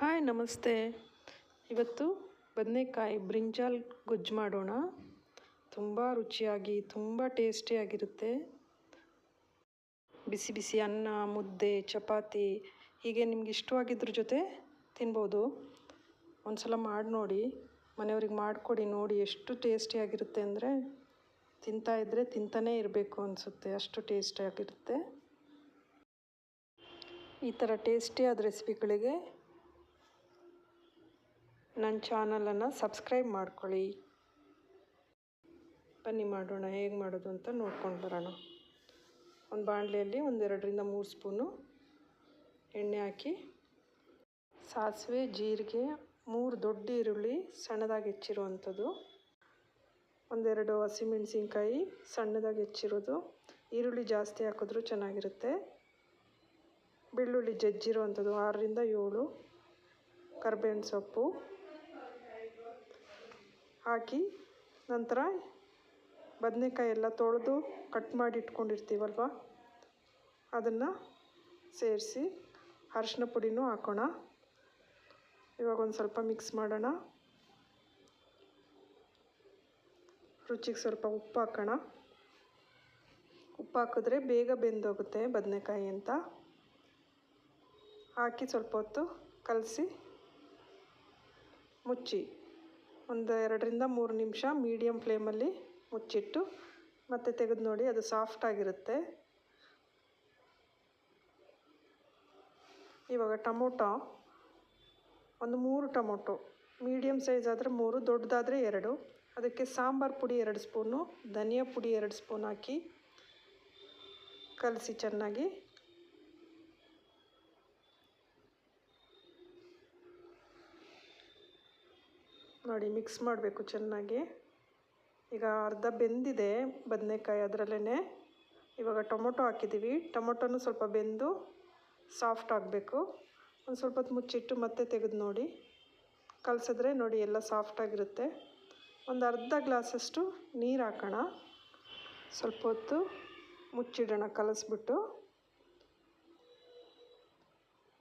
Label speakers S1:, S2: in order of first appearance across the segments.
S1: Hi, ನಮಸ್ತೆ. ಇವತ್ತು ಬದನೆಕಾಯಿ ಬ್ರಿಂಜಾಲ್ ಗೊಜ್ಜು ಮಾಡೋಣ. ತುಂಬ ರುಚಿಯಾಗಿ, ತುಂಬ ಟೇಸ್ಟಿಯಾಗಿರುತ್ತೆ ಬಿಸಿ ಬಿಸಿ ಅನ್ನ, ಮುದ್ದೆ, ಚಪಾತಿ, ಹೀಗೆ ನಿಮ್ಗೆ ಇಷ್ಟವಾಗಿದ್ರ ಜೊತೆ ತಿನ್ಬೋದು. ಒಂದು ಸಲ ಮಾಡಿ ನೋಡಿ. ಮನೆಯವ್ರಿಗೆ ಮಾಡಿಕೊಡಿ, ನೋಡಿ ಎಷ್ಟು ಟೇಸ್ಟಿಯಾಗಿರುತ್ತೆ ಅಂದರೆ ತಿಂತಾ ಇದ್ದರೆ ತಿಂತಾನೇ ಇರಬೇಕು ಅನಿಸುತ್ತೆ, ಅಷ್ಟು ಟೇಸ್ಟಿಯಾಗಿರುತ್ತೆ ಈ ಥರ ಟೇಸ್ಟಿಯಾದ ರೆಸಿಪಿಗಳಿಗೆ ನನ್ನ ಚಾನಲನ್ನು ಸಬ್ಸ್ಕ್ರೈಬ್ ಮಾಡ್ಕೊಳ್ಳಿ. ಬನ್ನಿ ಮಾಡೋಣ, ಹೇಗೆ ಮಾಡೋದು ಅಂತ ನೋಡ್ಕೊಂಡು ಬರೋಣ. ಒಂದು ಬಾಣಲೆಯಲ್ಲಿ ಒಂದೆರಡರಿಂದ ಮೂರು ಸ್ಪೂನು ಎಣ್ಣೆ ಹಾಕಿ, ಸಾಸಿವೆ, ಜೀರಿಗೆ, ಮೂರು ದೊಡ್ಡ ಈರುಳ್ಳಿ ಸಣ್ಣದಾಗಿ ಹೆಚ್ಚಿರುವಂಥದ್ದು, ಒಂದೆರಡು ಹಸಿಮೆಣಸಿನ್ಕಾಯಿ ಸಣ್ಣದಾಗಿ ಹೆಚ್ಚಿರೋದು, ಈರುಳ್ಳಿ ಜಾಸ್ತಿ ಹಾಕಿದ್ರೂ ಚೆನ್ನಾಗಿರುತ್ತೆ, ಬೆಳ್ಳುಳ್ಳಿ ಜಜ್ಜಿರುವಂಥದ್ದು ಆರರಿಂದ ಏಳು, ಕರ್ಬೇವಿನ ಸೊಪ್ಪು ಹಾಕಿ ನಂತರ ಬದನೆಕಾಯಿ ಎಲ್ಲ ತೊಳೆದು ಕಟ್ ಮಾಡಿ ಇಟ್ಕೊಂಡಿರ್ತೀವಲ್ವ? ಅದನ್ನು ಸೇರಿಸಿ ಅರಿಶಿನ ಪುಡಿನೂ ಹಾಕೋಣ. ಇವಾಗ ಒಂದು ಸ್ವಲ್ಪ ಮಿಕ್ಸ್ ಮಾಡೋಣ. ರುಚಿಗೆ ಸ್ವಲ್ಪ ಉಪ್ಪು ಹಾಕೋಣ. ಉಪ್ಪು ಹಾಕಿದ್ರೆ ಬೇಗ ಬೆಂದೋಗುತ್ತೆ ಬದನೆಕಾಯಿ ಅಂತ. ಹಾಕಿ ಸ್ವಲ್ಪ ಹೊತ್ತು ಕಲಸಿ ಮುಚ್ಚಿ. ಒಂದು ಎರಡರಿಂದ ಮೂರು ನಿಮಿಷ ಮೀಡಿಯಮ್ ಫ್ಲೇಮಲ್ಲಿ ಮುಚ್ಚಿಟ್ಟು, ಮತ್ತೆ ತೆಗೆದು ನೋಡಿ, ಅದು ಸಾಫ್ಟಾಗಿರುತ್ತೆ ಇವಾಗ ಟೊಮೊಟೊ, ಒಂದು ಮೂರು ಟೊಮೊಟೊ ಮೀಡಿಯಮ್ ಸೈಜ್ ಆದರೆ ಮೂರು, ದೊಡ್ಡದಾದರೆ ಎರಡು. ಅದಕ್ಕೆ ಸಾಂಬಾರು ಪುಡಿ ಎರಡು ಸ್ಪೂನು, ಧನಿಯಾ ಪುಡಿ ಎರಡು ಸ್ಪೂನ್ ಹಾಕಿ, ಕಲಸಿ ಚೆನ್ನಾಗಿ. ನೋಡಿ ಮಿಕ್ಸ್ ಮಾಡಬೇಕು ಚೆನ್ನಾಗಿ. ಈಗ ಅರ್ಧ ಬೆಂದಿದೆ ಬದನೆಕಾಯಿ ಅದರಲ್ಲೇ ಇವಾಗ ಟೊಮೊಟೊ ಹಾಕಿದ್ದೀವಿ ಟೊಮೊಟೊನೂ ಸ್ವಲ್ಪ ಬೆಂದು ಸಾಫ್ಟ್ ಆಗಬೇಕು. ಒಂದು ಸ್ವಲ್ಪ ಹೊತ್ತು ಮುಚ್ಚಿಟ್ಟು ಮತ್ತೆ ತೆಗೆದು ನೋಡಿ. ಕಲಸಿದ್ರೆ ನೋಡಿ ಎಲ್ಲ ಸಾಫ್ಟಾಗಿರುತ್ತೆ ಒಂದು ಅರ್ಧ ಗ್ಲಾಸಷ್ಟು ನೀರು ಹಾಕೋಣ. ಸ್ವಲ್ಪ ಹೊತ್ತು ಮುಚ್ಚಿಡೋಣ, ಕಲಸ್ಬಿಟ್ಟು.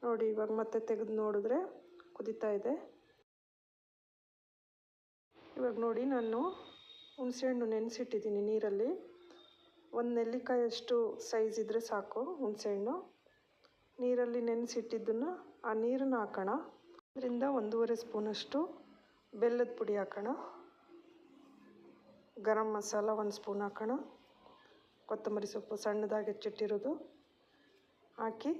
S1: ನೋಡಿ, ಇವಾಗ ಮತ್ತೆ ತೆಗೆದು ನೋಡಿದ್ರೆ ಕುದೀತಾ ಇದೆ. ಇವಾಗ ನೋಡಿ ನಾನು ಹುಣಸೆಹಣ್ಣು ನೆನೆಸಿಟ್ಟಿದ್ದೀನಿ ನೀರಲ್ಲಿ. ಒಂದು ನೆಲ್ಲಿಕಾಯಷ್ಟು ಸೈಜ್ ಇದ್ದರೆ ಸಾಕು ಹುಣಸೆಹಣ್ಣು. ನೀರಲ್ಲಿ ನೆನೆಸಿಟ್ಟಿದ್ದನ್ನು ಆ ನೀರನ್ನು ಹಾಕೋಣ. ಅದರಿಂದ ಒಂದೂವರೆ ಸ್ಪೂನಷ್ಟು ಬೆಲ್ಲದ ಪುಡಿ ಹಾಕೋಣ. ಗರಂ ಮಸಾಲ ಒಂದು ಸ್ಪೂನ್ ಹಾಕೋಣ. ಕೊತ್ತಂಬರಿ ಸೊಪ್ಪು ಸಣ್ಣದಾಗಿ ಹೆಚ್ಚಿಟ್ಟಿರೋದು ಹಾಕಿ.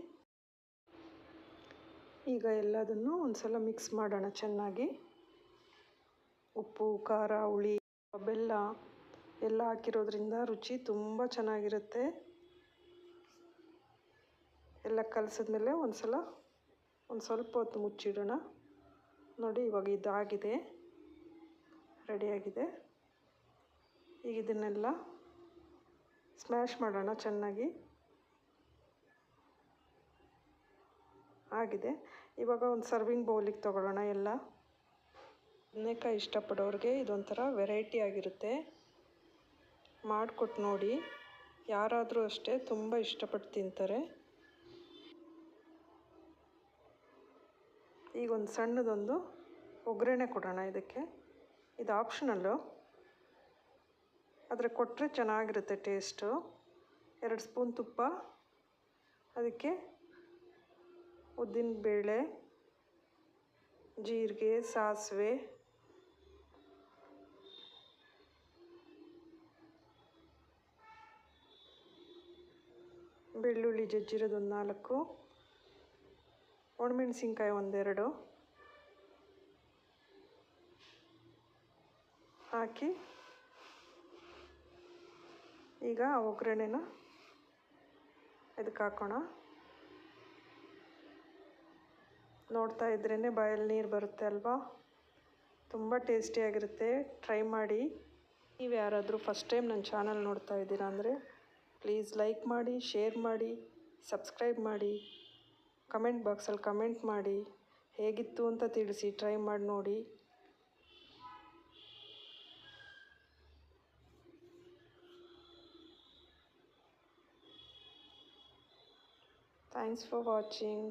S1: ಈಗ ಎಲ್ಲದನ್ನು ಒಂದು ಸಲ ಮಿಕ್ಸ್ ಮಾಡೋಣ ಚೆನ್ನಾಗಿ. ಉಪ್ಪು, ಖಾರ, ಹುಳಿ, ಬೆಲ್ಲ ಎಲ್ಲ ಹಾಕಿರೋದ್ರಿಂದ ರುಚಿ ತುಂಬ ಚೆನ್ನಾಗಿರುತ್ತೆ. ಎಲ್ಲ ಕಲಸಿದ್ಮೇಲೆ ಒಂದು ಸಲ ಒಂದು ಸ್ವಲ್ಪ ಹೊತ್ತು ಮುಚ್ಚಿಡೋಣ. ನೋಡಿ ಇವಾಗ ಇದಾಗಿದೆ. ರೆಡಿಯಾಗಿದೆ ಈಗ ಇದನ್ನೆಲ್ಲ ಸ್ಮ್ಯಾಶ್ ಮಾಡೋಣ ಚೆನ್ನಾಗಿ. ಆಗಿದೆ. ಇವಾಗ ಒಂದು ಸರ್ವಿಂಗ್ ಬೌಲಿಗೆ ತೊಗೊಳ್ಳೋಣ ಎಲ್ಲ. ಬದನೆಕಾಯಿ ಇಷ್ಟಪಡೋರಿಗೆ ಇದೊಂಥರ ವೆರೈಟಿ ಆಗಿರುತ್ತೆ. ಮಾಡಿಕೊಟ್ಟು ನೋಡಿ. ಯಾರಾದರೂ ಅಷ್ಟೇ ತುಂಬ ಇಷ್ಟಪಟ್ಟು ತಿಂತಾರೆ. ಈಗ ಒಂದು ಸಣ್ಣದೊಂದು ಒಗ್ಗರಣೆ ಕೊಡೋಣ ಇದಕ್ಕೆ. ಇದು ಆಪ್ಷನಲ್ಲು. ಆದರೆ ಕೊಟ್ಟರೆ ಚೆನ್ನಾಗಿರುತ್ತೆ ಟೇಸ್ಟು. ಎರಡು ಸ್ಪೂನ್ ತುಪ್ಪ. ಅದಕ್ಕೆ ಉದ್ದಿನ ಬೇಳೆ, ಜೀರಿಗೆ, ಸಾಸಿವೆ ಬೆಳ್ಳುಳ್ಳಿ ಜಜ್ಜಿರೋದೊಂದು ನಾಲ್ಕು. ಒಣಮೆಣಸಿನ್ಕಾಯಿ ಒಂದೆರಡು ಹಾಕಿ. ಈಗ ಒಗ್ಗರಣೆನ ಇದಕ್ಕೆ ಹಾಕೋಣ. ನೋಡ್ತಾ ಇದ್ರೇ ಬಾಯಲ್ಲಿ ನೀರು ಬರುತ್ತೆ ಅಲ್ವಾ? ತುಂಬ ಟೇಸ್ಟಿಯಾಗಿರುತ್ತೆ ಟ್ರೈ ಮಾಡಿ. ನೀವು ಯಾರಾದರೂ ಫಸ್ಟ್ ಟೈಮ್ ನನ್ನ ಚಾನಲ್ ನೋಡ್ತಾ ಇದ್ದೀರಾ ಅಂದರೆ ಪ್ಲೀಸ್ ಲೈಕ್ ಮಾಡಿ, ಶೇರ್ ಮಾಡಿ, ಸಬ್ಸ್ಕ್ರೈಬ್ ಮಾಡಿ, ಕಮೆಂಟ್ ಬಾಕ್ಸಲ್ಲಿ ಕಮೆಂಟ್ ಮಾಡಿ, ಹೇಗಿತ್ತು ಅಂತ ತಿಳಿಸಿ, ಟ್ರೈ ಮಾಡಿ ನೋಡಿ. Thanks for watching